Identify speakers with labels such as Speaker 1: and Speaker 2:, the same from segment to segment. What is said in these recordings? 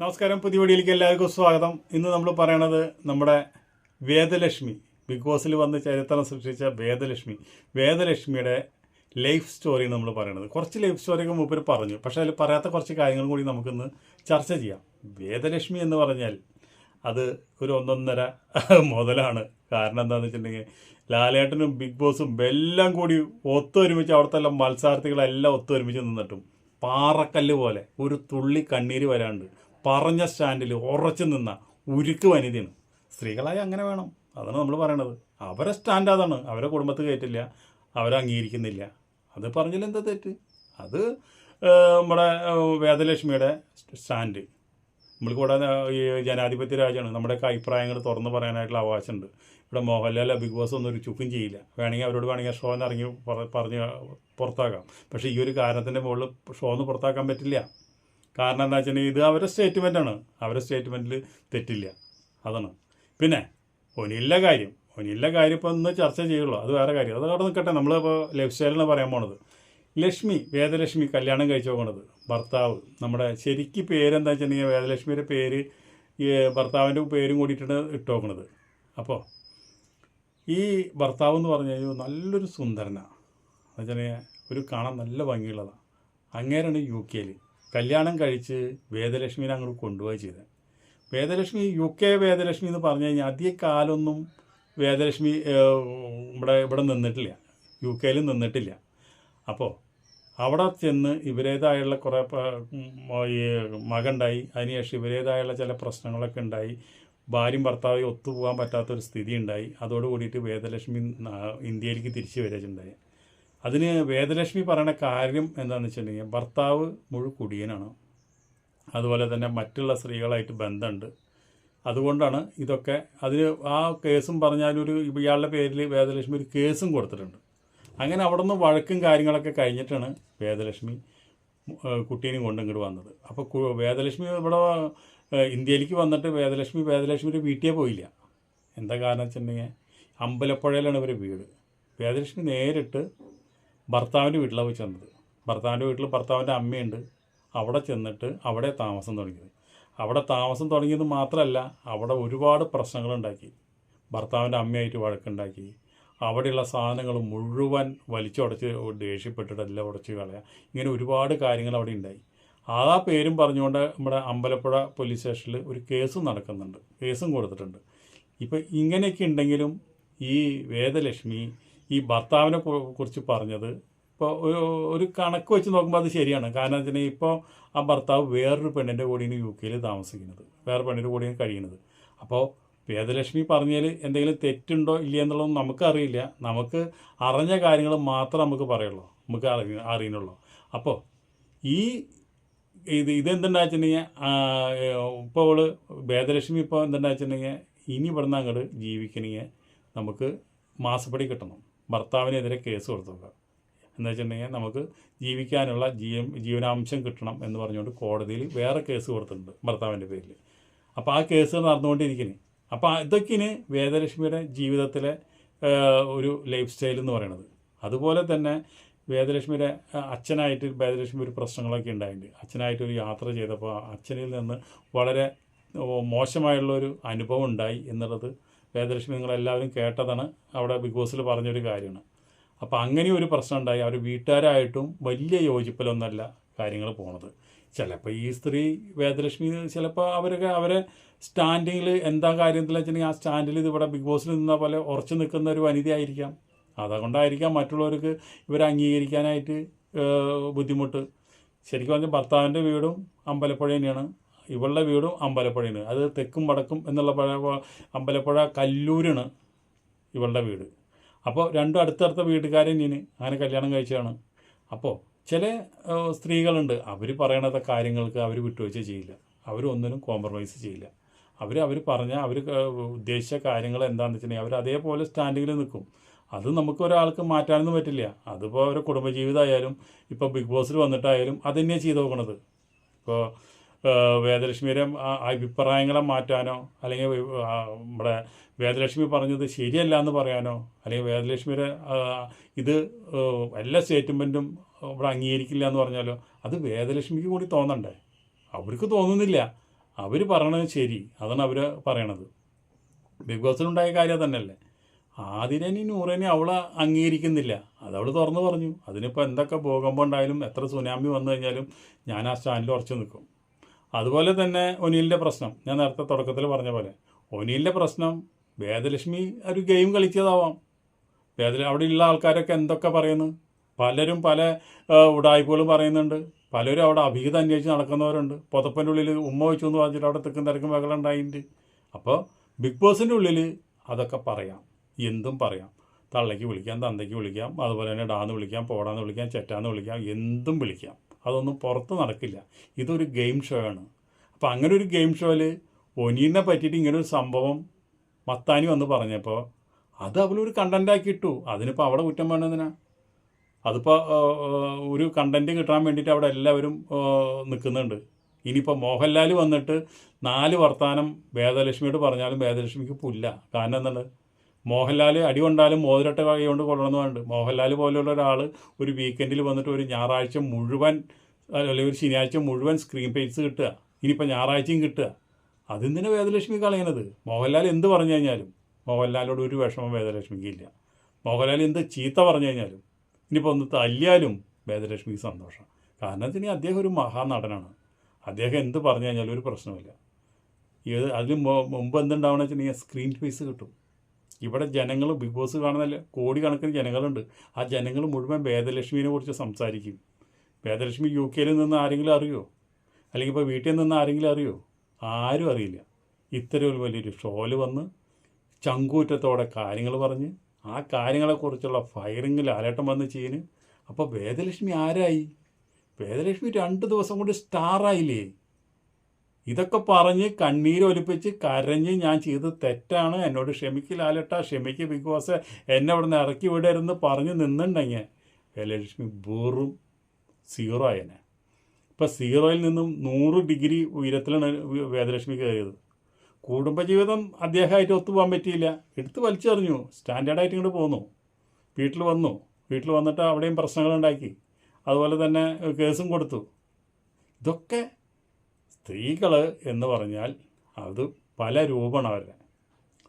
Speaker 1: നമസ്കാരം. പുതിയ വീഡിയോയിലേക്ക് എല്ലാവർക്കും സ്വാഗതം. ഇന്ന് നമ്മൾ പറയണത് നമ്മുടെ വേദലക്ഷ്മി ബിഗ് ബോസിൽ വന്ന് ചരിത്രം സൃഷ്ടിച്ച വേദലക്ഷ്മി. വേദലക്ഷ്മിയുടെ ലൈഫ് സ്റ്റോറിയാണ് നമ്മൾ പറയണത്. കുറച്ച് ലൈഫ് സ്റ്റോറിയൊക്കെ മുമ്പ് പറഞ്ഞു. പക്ഷേ അതിൽ പറയാത്ത കുറച്ച് കാര്യങ്ങളും കൂടി നമുക്കിന്ന് ചർച്ച ചെയ്യാം. വേദലക്ഷ്മി എന്ന് പറഞ്ഞാൽ അത് ഒരു ഒന്നൊന്നര മുതലാണ്. കാരണം എന്താണെന്ന് വെച്ചിട്ടുണ്ടെങ്കിൽ ലാലേട്ടനും ബിഗ് ബോസും എല്ലാം കൂടി ഒത്തൊരുമിച്ച് അവിടുത്തെ എല്ലാം മത്സാരത്തികളെല്ലാം ഒത്തൊരുമിച്ച് നിന്നിട്ടും പാറക്കല്ല് പോലെ ഒരു തുള്ളി കണ്ണീര് വരാണ്ട് പറഞ്ഞ സ്റ്റാൻഡിൽ ഉറച്ചു നിന്ന ഉരുക്ക് വനിതയാണ്. സ്ത്രീകളായി അങ്ങനെ വേണം. അതാണ് നമ്മൾ പറയണത്. അവരെ സ്റ്റാൻഡ് അതാണ്. അവരെ കുടുംബത്ത് കയറ്റില്ല. അവരെ അംഗീകരിക്കുന്നില്ല. അത് പറഞ്ഞാൽ എന്താ തെറ്റ്? അത് നമ്മുടെ വേദലക്ഷ്മിയുടെ സ്റ്റാൻഡ്. നമ്മൾക്കിവിടെ ഈ ജനാധിപത്യ രാജ്യമാണ്. നമ്മുടെയൊക്കെ അഭിപ്രായങ്ങൾ തുറന്നു പറയാനായിട്ടുള്ള അവകാശമുണ്ട്. ഇവിടെ മോഹൻലാൽ ബിഗ് ബോസ് ഒന്നും ഒരു ചുക്കും ചെയ്യില്ല. വേണമെങ്കിൽ അവരോട് വേണമെങ്കിൽ ഷോ എന്നിറങ്ങി പറഞ്ഞ് പുറത്താക്കാം. പക്ഷേ ഈ ഒരു കാരണത്തിന്റെ മുകളിൽ ഷോ ഒന്ന് പുറത്താക്കാൻ പറ്റില്ല. കാരണം എന്താ വെച്ചിട്ടുണ്ടെങ്കിൽ ഇത് അവരുടെ സ്റ്റേറ്റ്മെന്റാണ് അവരുടെ സ്റ്റേറ്റ്മെന്റിൽ തെറ്റില്ല. അതാണ്. പിന്നെ ഒനില്ല കാര്യം. ഒനില്ല കാര്യം ഇപ്പോൾ ഒന്ന് ചർച്ച ചെയ്യുള്ളൂ. അത് വേറെ കാര്യം. അത് അവിടെ നിൽക്കട്ടെ നമ്മളിപ്പോൾ ലൈഫ് സ്റ്റൈലാണ് പറയാൻ പോണത്. ലക്ഷ്മി വേദലക്ഷ്മി കല്യാണം കഴിച്ചു പോകണത് ഭർത്താവ്. നമ്മുടെ ശരിക്ക് പേരെന്താ വെച്ചിട്ടുണ്ടെങ്കിൽ വേദലക്ഷ്മിയുടെ പേര് ഈ ഭർത്താവിന്റെ പേരും കൂടിയിട്ടാണ് ഇട്ടുനോക്കണത് അപ്പോൾ ഈ ഭർത്താവ് എന്ന് പറഞ്ഞു കഴിഞ്ഞാൽ നല്ലൊരു സുന്ദരനാണ് എന്നുവെച്ചാൽ ഒരു കാണാൻ നല്ല ഭംഗിയുള്ളതാണ് അങ്ങേരാണ് യു കെയിൽ കല്യാണം കഴിച്ച് വേദലക്ഷ്മിനെ അങ്ങോട്ട് കൊണ്ടുപോയി ചെയ്തത്. വേദലക്ഷ്മി യു കെ വേദലക്ഷ്മി എന്ന് പറഞ്ഞു കഴിഞ്ഞാൽ അധിക കാലമൊന്നും വേദലക്ഷ്മി ഇവിടെ ഇവിടെ നിന്നിട്ടില്ല. യു കെയിൽ നിന്നിട്ടില്ല. അപ്പോൾ അവിടെ ചെന്ന് ഇവരേതായുള്ള കുറേ ഈ മകണ്ടായി അതിനുശേഷം ഇവരേതായുള്ള ചില പ്രശ്നങ്ങളൊക്കെ ഉണ്ടായി. ഭാര്യയും ഭർത്താവും ഒത്തുപോകാൻ പറ്റാത്തൊരു സ്ഥിതി ഉണ്ടായി. അതോടുകൂടിയിട്ട് വേദലക്ഷ്മി ഇന്ത്യയിലേക്ക് തിരിച്ചു വരികയുണ്ടായി അതിന് വേദലക്ഷ്മി പറയുന്ന കാര്യം എന്താണെന്ന് വെച്ചിട്ടുണ്ടെങ്കിൽ ഭർത്താവ് മുഴു കുടിയനാണ്. അതുപോലെ തന്നെ മറ്റുള്ള സ്ത്രീകളായിട്ട് ബന്ധമുണ്ട്. അതുകൊണ്ടാണ് ഇതൊക്കെ അതിന് ആ കേസും പറഞ്ഞാലൊരു ഇയാളുടെ പേരിൽ വേദലക്ഷ്മി ഒരു കേസും കൊടുത്തിട്ടുണ്ട്. അങ്ങനെ അവിടെ നിന്ന് വഴക്കും കാര്യങ്ങളൊക്കെ കഴിഞ്ഞിട്ടാണ് വേദലക്ഷ്മി കുട്ടീനെ കുട്ടീനെയും കൊണ്ട് ഇങ്ങോട്ട് വന്നത്. അപ്പോൾ വേദലക്ഷ്മി ഇവിടെ ഇന്ത്യയിലേക്ക് വന്നിട്ട് വേദലക്ഷ്മി വേദലക്ഷ്മിയുടെ വീട്ടിൽ പോയില്ല. എന്താ കാരണം വെച്ചിട്ടുണ്ടെങ്കിൽ അമ്പലപ്പുഴയിലാണ് ഇവരുടെ വീട്. വേദലക്ഷ്മി നേരിട്ട് ഭർത്താവിന്റെ വീട്ടിലാണ് പോയി ചെന്നത്. ഭർത്താവിന്റെ വീട്ടിൽ ഭർത്താവിന്റെ അമ്മയുണ്ട്. അവിടെ ചെന്നിട്ട് അവിടെ താമസം തുടങ്ങിയത്. അവിടെ താമസം തുടങ്ങിയത് മാത്രമല്ല അവിടെ ഒരുപാട് പ്രശ്നങ്ങളുണ്ടാക്കി. ഭർത്താവിന്റെ അമ്മയായിട്ട് വഴക്കുണ്ടാക്കി. അവിടെയുള്ള സാധനങ്ങൾ മുഴുവൻ വലിച്ചുടച്ച് ദേഷ്യപ്പെട്ടിട്ട് എല്ലാം ഉടച്ച് കളയുക ഇങ്ങനെ ഒരുപാട് കാര്യങ്ങൾ അവിടെ ഉണ്ടായി. ആ പേരും പറഞ്ഞുകൊണ്ട് നമ്മുടെ അമ്പലപ്പുഴ പോലീസ് സ്റ്റേഷനിൽ ഒരു കേസും നടക്കുന്നുണ്ട്. കേസും കൊടുത്തിട്ടുണ്ട്. ഇപ്പം ഇങ്ങനെയൊക്കെ ഉണ്ടെങ്കിലും ഈ വേദലക്ഷ്മി ഈ ഭർത്താവിനെ കുറിച്ച് പറഞ്ഞത്. ഇപ്പോൾ ഒരു ഒരു കണക്ക് വെച്ച് നോക്കുമ്പോൾ അത് ശരിയാണ്. കാരണം വെച്ചിട്ടുണ്ടെങ്കിൽ ഇപ്പോൾ ആ ഭർത്താവ് വേറൊരു പെണ്ണിന്റെ കൂടെയാണ് യു കെയിൽ താമസിക്കുന്നത്. വേറെ പെണ്ണിന്റെ കൂടെയാണ് കഴിയുന്നത്. അപ്പോൾ വേദലക്ഷ്മി പറഞ്ഞതിൽ എന്തെങ്കിലും തെറ്റുണ്ടോ ഇല്ല എന്നുള്ളത് നമുക്കറിയില്ല നമുക്ക് അറിഞ്ഞ കാര്യങ്ങൾ മാത്രം നമുക്ക് പറയുള്ളൂ. നമുക്ക് അറി അറിയുന്നുള്ളൂ. അപ്പോൾ ഈ ഇത് ഇതെന്തുണ്ടാ വെച്ചിട്ടുണ്ടെങ്കിൽ ഇപ്പോൾ അവൾ വേദലക്ഷ്മി ഇപ്പോൾ എന്തുണ്ടാ വെച്ചിട്ടുണ്ടെങ്കിൽ ഇനി ഇവിടുന്ന് അങ്ങോട്ട് ജീവിക്കണമെങ്കിൽ നമുക്ക് മാസപ്പടി കിട്ടണം. ഭർത്താവിനെതിരെ കേസ് കൊടുത്തു നോക്കുക എന്ന് വെച്ചിട്ടുണ്ടെങ്കിൽ നമുക്ക് ജീവിക്കാനുള്ള ജീവ ജീവനാംശം കിട്ടണം എന്ന് പറഞ്ഞുകൊണ്ട് കോടതിയിൽ വേറെ കേസ് കൊടുത്തിട്ടുണ്ട് ഭർത്താവിന്റെ പേരിൽ. അപ്പോൾ ആ കേസ് നടന്നുകൊണ്ടിരിക്കുന്നു. അപ്പോൾ ഇതൊക്കെയാണ് വേദലക്ഷ്മിയുടെ ജീവിതത്തിലെ ഒരു ലൈഫ് സ്റ്റൈൽ എന്ന് പറയുന്നത്. അതുപോലെ തന്നെ വേദലക്ഷ്മിയുടെ അച്ഛനായിട്ട് വേദലക്ഷ്മി ഒരു പ്രശ്നങ്ങളൊക്കെ ഉണ്ടായിട്ടുണ്ട്. അച്ഛനായിട്ട് ഒരു യാത്ര ചെയ്തപ്പോൾ അച്ഛനിൽ നിന്ന് വളരെ മോശമായുള്ളൊരു അനുഭവം ഉണ്ടായി എന്നുള്ളത് വേദലക്ഷ്മി നിങ്ങളെല്ലാവരും കേട്ടതാണ്. അവിടെ ബിഗ് ബോസിൽ പറഞ്ഞൊരു കാര്യമാണ്. അപ്പോൾ അങ്ങനെ ഒരു പ്രശ്നം ഉണ്ടായി. അവർ വീട്ടുകാരായിട്ടും വലിയ യോജിപ്പിലൊന്നല്ല കാര്യങ്ങൾ പോണത്. ചിലപ്പോൾ ഈ സ്ത്രീ വേദലക്ഷ്മി ചിലപ്പോൾ അവരൊക്കെ അവരെ സ്റ്റാൻഡിങ്ങിൽ എന്താ കാര്യത്തിൽ വെച്ചിട്ടുണ്ടെങ്കിൽ ആ സ്റ്റാൻഡിൽ ഇത് ഇവിടെ ബിഗ് ബോസിൽ നിന്ന പോലെ ഉറച്ചു നിൽക്കുന്ന ഒരു വനിതയായിരിക്കാം അതുകൊണ്ടായിരിക്കാം മറ്റുള്ളവർക്ക് ഇവരെ അംഗീകരിക്കാനായിട്ട് ബുദ്ധിമുട്ട്. ശരിക്കും പറഞ്ഞാൽ ഭർത്താവിന്റെ വീടും അമ്പലപ്പുഴ തന്നെയാണ്. ഇവളുടെ വീടും അമ്പലപ്പുഴയാണ്. അത് തെക്കും വടക്കും എന്നുള്ള പഴ അമ്പലപ്പുഴ കല്ലൂരാണ് ഇവളുടെ വീട്. അപ്പോൾ രണ്ടും അടുത്തടുത്ത വീട്ടുകാരെ തന്നെയാണ് അങ്ങനെ കല്യാണം കഴിച്ചതാണ്. അപ്പോൾ ചില സ്ത്രീകളുണ്ട്. അവർ പറയണത കാര്യങ്ങൾക്ക് അവർ വിട്ടുവീഴ്ച ചെയ്യില്ല. അവരൊന്നിനും കോംപ്രമൈസ് ചെയ്യില്ല. അവർ അവർ പറഞ്ഞ അവർ ഉദ്ദേശിച്ച കാര്യങ്ങൾ എന്താണെന്ന് വെച്ചിട്ടുണ്ടെങ്കിൽ അവർ അതേപോലെ സ്റ്റാൻഡിങ്ങിൽ നിൽക്കും. അത് നമുക്ക് ഒരാൾക്ക് മാറ്റാനൊന്നും പറ്റില്ല. അതിപ്പോൾ അവരുടെ കുടുംബജീവിതമായാലും ഇപ്പോൾ ബിഗ് ബോസിൽ വന്നിട്ടായാലും അത് തന്നെയാണ് ചെയ്തു നോക്കണത്. ഇപ്പോൾ വേദലക്ഷ്മിയുടെ അഭിപ്രായങ്ങളെ മാറ്റാനോ അല്ലെങ്കിൽ നമ്മുടെ വേദലക്ഷ്മി പറഞ്ഞത് ശരിയല്ല എന്ന് പറയാനോ അല്ലെങ്കിൽ വേദലക്ഷ്മിയുടെ ഇത് എല്ലാ സ്റ്റേറ്റ്മെന്റും ഇവിടെ അംഗീകരിക്കില്ല എന്ന് പറഞ്ഞാലോ അത് വേദലക്ഷ്മിക്ക് കൂടി തോന്നണ്ടേ? അവർക്ക് തോന്നുന്നില്ല. അവർ പറയണത് ശരി. അതാണ് അവർ പറയണത്. ബിഗ് ബോസിലുണ്ടായ കാര്യം തന്നെയല്ലേ. ആതിരനി നൂറേനി അവളെ അംഗീകരിക്കുന്നില്ല. അത് അവൾ തുറന്നു പറഞ്ഞു. അതിനിപ്പോൾ എന്തൊക്കെ ഭൂകമ്പം ഉണ്ടായാലും എത്ര സുനാമി വന്നു കഴിഞ്ഞാലും ഞാൻ ആ സ്റ്റാൻഡിൽ ഉറച്ചു നിൽക്കും. അതുപോലെ തന്നെ ഒനിലിന്റെ പ്രശ്നം. ഞാൻ നേരത്തെ തുടക്കത്തിൽ പറഞ്ഞ പോലെ ഒനിലിന്റെ പ്രശ്നം വേദലക്ഷ്മി ഒരു ഗെയിം കളിച്ചതാവാം. വേദ ഉള്ള ആൾക്കാരൊക്കെ എന്തൊക്കെ പറയുന്നു? പലരും പല ഉടായ്പകളും പറയുന്നുണ്ട്. പലരും അവിടെ അഭിഹിതം അന്വേഷിച്ച് നടക്കുന്നവരുണ്ട്. പുതപ്പന്റെ ഉള്ളിൽ ഉമ്മ വെച്ചു എന്ന് പറഞ്ഞിട്ട് അവിടെ തിക്കും തിരക്കും ബഹളം ഉണ്ടായിട്ടുണ്ട്. അപ്പോൾ ബിഗ് ബോസിന്റെ ഉള്ളിൽ അതൊക്കെ പറയാം. എന്തും പറയാം. തള്ളയ്ക്ക് വിളിക്കാം തന്തയ്ക്ക് വിളിക്കാം അതുപോലെ തന്നെ ഡാന്ന് വിളിക്കാം പോടാന്ന് വിളിക്കാം ചെറ്റാന്ന് വിളിക്കാം എന്തും വിളിക്കാം. അതൊന്നും പുറത്ത് നടക്കില്ല. ഇതൊരു ഗെയിം ഷോ ആണ്. അപ്പോൾ അങ്ങനെ ഒരു ഗെയിം ഷോയിൽ ഒനീനെ പറ്റിയിട്ട് ഇങ്ങനെ ഒരു സംഭവം മത്താനി വന്ന് പറഞ്ഞപ്പോൾ അത് അവളൊരു കണ്ടന്റാക്കി ഇട്ടു. അതിനിപ്പോൾ അവിടെ കുറ്റം വേണ്ടതിനാ അതിപ്പോൾ ഒരു കണ്ടന്റ് കിട്ടാൻ വേണ്ടിയിട്ട് അവിടെ എല്ലാവരും നിൽക്കുന്നുണ്ട് ഇനിയിപ്പോൾ മോഹൻലാൽ വന്നിട്ട് നാല് വർത്താനം വേദലക്ഷ്മിയോട് പറഞ്ഞാലും വേദലക്ഷ്മിക്ക് പുല്ല. കാരണം എന്താണ്? മോഹൻലാൽ അടി കൊണ്ടാലും മോതിരട്ട കൈ കൊണ്ട് കൊള്ളണമെന്നുണ്ട് മോഹൻലാൽ പോലെയുള്ള ഒരാൾ ഒരു വീക്കെൻഡിൽ വന്നിട്ട് ഒരു ഞായറാഴ്ച മുഴുവൻ അല്ലെങ്കിൽ ഒരു ശനിയാഴ്ച മുഴുവൻ സ്ക്രീൻ പേസ് കിട്ടുക. ഇനിയിപ്പോൾ ഞായറാഴ്ചയും കിട്ടുക. അതെന്തിനാണ് വേദലക്ഷ്മി കളയണത്? മോഹൻലാൽ എന്ത് പറഞ്ഞു കഴിഞ്ഞാലും മോഹൻലാലോട് ഒരു വിഷമം വേദലക്ഷ്മിക്ക് ഇല്ല മോഹൻലാൽ എന്ത് ചീത്ത പറഞ്ഞു കഴിഞ്ഞാലും ഇനിയിപ്പോൾ ഒന്ന് തല്ലിയാലും വേദലക്ഷ്മിക്ക് സന്തോഷം. കാരണം ഇനി അദ്ദേഹം ഒരു മഹാനടനാണ്. അദ്ദേഹം എന്ത് പറഞ്ഞു കഴിഞ്ഞാലും ഒരു പ്രശ്നമില്ല ഇത് അതിന് മുമ്പ് എന്തുണ്ടാവണമെന്ന് വെച്ചിട്ടുണ്ടെങ്കിൽ സ്ക്രീൻ സ്പേസ് കിട്ടും. ഇവിടെ ജനങ്ങൾ ബിഗ് ബോസ് കാണുന്നില്ല കോടിക്കണക്കിന് ജനങ്ങളുണ്ട്. ആ ജനങ്ങൾ മുഴുവൻ വേദലക്ഷ്മിനെ കുറിച്ച് സംസാരിക്കും. വേദലക്ഷ്മി യു കെയിൽ നിന്ന് ആരെങ്കിലും അറിയോ? അല്ലെങ്കിൽ ഇപ്പോൾ വീട്ടിൽ നിന്ന് ആരെങ്കിലും അറിയോ? ആരും അറിയില്ല. ഇത്തരം ഒരു വലിയൊരു ഷോൽ വന്ന് ചങ്കൂറ്റത്തോടെ കാര്യങ്ങൾ പറഞ്ഞ് ആ കാര്യങ്ങളെക്കുറിച്ചുള്ള ഫയറിങ്ങിൽ അലട്ടം വന്ന് ചെയ്യുന്നു അപ്പോൾ വേദലക്ഷ്മി ആരായി? വേദലക്ഷ്മി രണ്ട് ദിവസം കൊണ്ട് സ്റ്റാറായില്ലേ ഇതൊക്കെ പറഞ്ഞ് കണ്ണീരൊലിപ്പിച്ച് കരഞ്ഞ് ഞാൻ ചെയ്ത് തെറ്റാണ്. എന്നോട് ക്ഷമിക്ക് ലാലട്ട ക്ഷമിക്ക് ബിഗ് ബോസ് എന്നെ അവിടെ നിന്ന് ഇറക്കി വിടരുന്ന് പറഞ്ഞ് നിന്നുണ്ടെങ്കിൽ. വേദലക്ഷ്മി വെറും സീറോ ആയനെ. ഇപ്പം സീറോയിൽ നിന്നും നൂറ് ഡിഗ്രി ഉയരത്തിലാണ് വേദലക്ഷ്മി കയറിയത്. കുടുംബജീവിതം അദ്ദേഹമായിട്ട് ഒത്തുപോകാൻ പറ്റിയില്ല. എടുത്ത് വലിച്ചെറിഞ്ഞു. സ്റ്റാൻഡേർഡായിട്ട് ഇങ്ങോട്ട് പോന്നു. വീട്ടിൽ വന്നു. വീട്ടിൽ വന്നിട്ട് അവിടെയും പ്രശ്നങ്ങളുണ്ടാക്കി. അതുപോലെ തന്നെ കേസും കൊടുത്തു. ഇതൊക്കെ സ്ത്രീകൾ എന്ന് പറഞ്ഞാൽ അത് പല രൂപമാണ് അവരുടെ.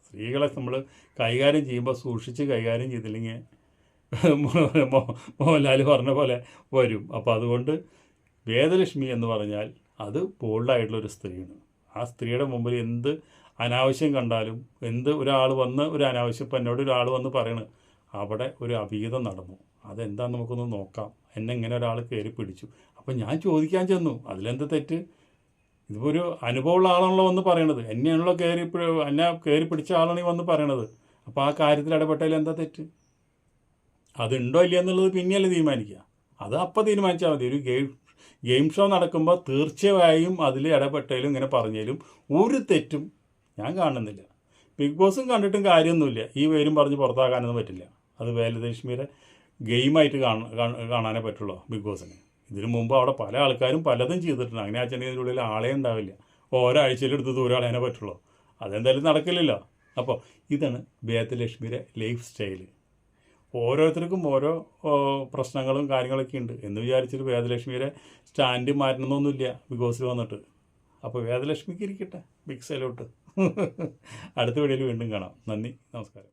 Speaker 1: സ്ത്രീകളെ നമ്മൾ കൈകാര്യം ചെയ്യുമ്പോൾ സൂക്ഷിച്ച് കൈകാര്യം ചെയ്തില്ലെങ്കിൽ മോഹൻലാൽ പറഞ്ഞ പോലെ വരും. അപ്പോൾ അതുകൊണ്ട് വേദലക്ഷ്മി എന്ന് പറഞ്ഞാൽ അത് ബോൾഡായിട്ടുള്ളൊരു സ്ത്രീയാണ്. ആ സ്ത്രീയുടെ മുമ്പിൽ എന്ത് അനാവശ്യം കണ്ടാലും എന്ത് ഒരാൾ വന്ന് ഒരു അനാവശ്യം ഇപ്പം എന്നോട് ഒരാൾ വന്ന് പറയണ് അവിടെ ഒരു അഭീതം നടന്നു. അതെന്താന്ന് നമുക്കൊന്ന് നോക്കാം. എന്നെ ഇങ്ങനെ ഒരാൾ കയറി പിടിച്ചു. അപ്പം ഞാൻ ചോദിക്കാൻ ചെന്നു. അതിലെന്ത് തെറ്റ്? ഇതിപ്പോൾ ഒരു അനുഭവമുള്ള ആളാണല്ലോ വന്ന് പറയണത്. എന്നെയാണല്ലോ കയറി എന്നെ കയറി പിടിച്ച ആളാണ് ഈ വന്ന് പറയണത്. അപ്പോൾ ആ കാര്യത്തിൽ ഇടപെട്ടതിൽ എന്താ തെറ്റ്? അതുണ്ടോ ഇല്ല എന്നുള്ളത് പിന്നെയല്ലേ തീരുമാനിക്കുക. അത് അപ്പോൾ തീരുമാനിച്ചാൽ മതി. ഒരു ഗെയിം ഗെയിം ഷോ നടക്കുമ്പോൾ തീർച്ചയായും അതിൽ ഇടപെട്ടതിലും ഇങ്ങനെ പറഞ്ഞാലും ഒരു തെറ്റും ഞാൻ കാണുന്നില്ല. ബിഗ് ബോസും കണ്ടിട്ടും കാര്യമൊന്നുമില്ല. ഈ പേരും പറഞ്ഞ് പുറത്താക്കാനൊന്നും പറ്റില്ല. അത് വേലലക്ഷ്മിയുടെ ഗെയിമായിട്ട് കാണ കാണ- കാണാനേ പറ്റുള്ളൂ ബിഗ് ബോസിന്. ഇതിനു മുമ്പ് അവിടെ പല ആൾക്കാരും പലതും ചെയ്തിട്ടുണ്ട്. അങ്ങനെ വെച്ചിട്ടുണ്ടെങ്കിൽ ഇതിനുള്ളിൽ ആളെ ഉണ്ടാവില്ല. ഓരോ ആഴ്ചയിലെടുത്ത് ദൂരം കളയാനേ പറ്റുള്ളൂ. അതെന്തായാലും നടക്കില്ലല്ലോ. അപ്പോൾ ഇതാണ് ബേത്തലക്ഷ്മിയുടെ ലൈഫ് സ്റ്റൈൽ. ഓരോരുത്തർക്കും ഓരോ പ്രശ്നങ്ങളും കാര്യങ്ങളൊക്കെ ഉണ്ട്. എന്ന് വിചാരിച്ചിട്ട് വേദലക്ഷ്മിയുടെ സ്റ്റാൻഡ് മാറ്റണമെന്നൊന്നുമില്ല ബോസിൽ വന്നിട്ട്. അപ്പോൾ വേദലക്ഷ്മിക്ക് ഇരിക്കട്ടെ. ബിഗ് സൈലോട്ട് അടുത്ത വീഡിയോയിൽ വീണ്ടും കാണാം. നന്ദി. നമസ്കാരം.